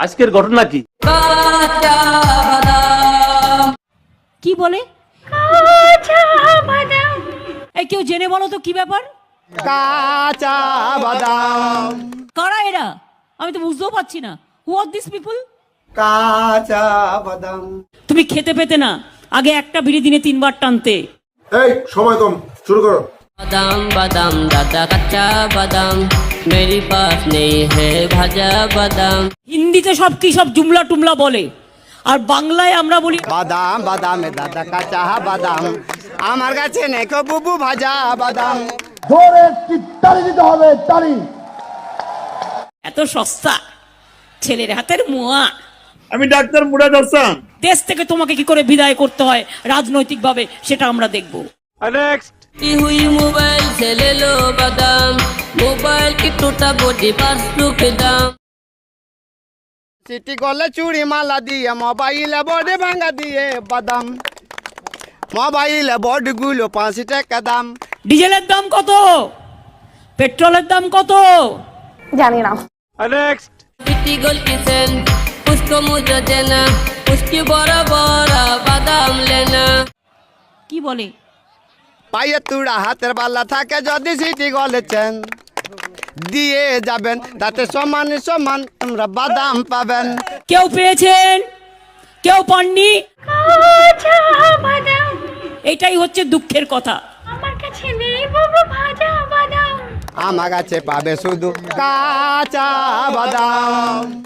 আজকের ঘটনা কি? কি বলে? এই কেউ জেনে বলো তো কি ব্যাপার? কাঁচা বাদাম। কারা এরা? আমি তো বুঝতেও পারছি না। হু আর দিস পিপল কাঁচা বাদাম। তুমি খেতে পেতে না। আগে একটা বিড়ি দিনে তিনবার টানতে। এই সময় কম। শুরু করো। বাদাম বাদাম দাদা কাঁচা বাদাম। মেরি পাস নেই হে ভাজা বাদাম। হিন্দিতে সব কি সব জুমলা টুমলা বলে? আর বাংলায় আমরা বলি বাদাম বাদাম দাদা কাঁচা বাদাম। আমার কাছে নেকো বুবু ভাজা বাদাম। ধরে তালি দিতে হবে তালি এত সস্তা। ছেলের হাতের মোয়া। আমি ডাক্তার মুরাদ হাসান। দেশ থেকে তোমাকে কি করে বিদায় করতে হয়? রাজনৈতিকভাবে সেটা আমরা দেখব। নেক্সট की हुई मोबाइल से ले लो बादाम मोबाइल की टूटा बॉडी पर रुक दाम সিটি গলে চুড়ি মালা দিয়ে মোবাইলে বডি ভাঙা দিয়ে বাদাম মোবাইলে বডি গুলো পাঁচ টাকা দাম ডিজেলের দাম কত পেট্রোলের দাম কত জানি না নেক্সট सिटी गोल किचन उसको मुझे देना उसकी बड़ा बड़ा बादाम लेना কি বলে পায়ে তুড়া হাতের বালা থাকে যদি সিটি গলেছেন দিয়ে যাবেন তাতে সমান সমান তোমরা বাদাম পাবেন। কেউ পেয়েছেন? কেউ পাননি? এটাই হচ্ছে দুঃখের কথা। আমার কাছে নেই বাবু ভাজা বাদাম। আমার কাছে পাবে শুধু কাঁচা বাদাম।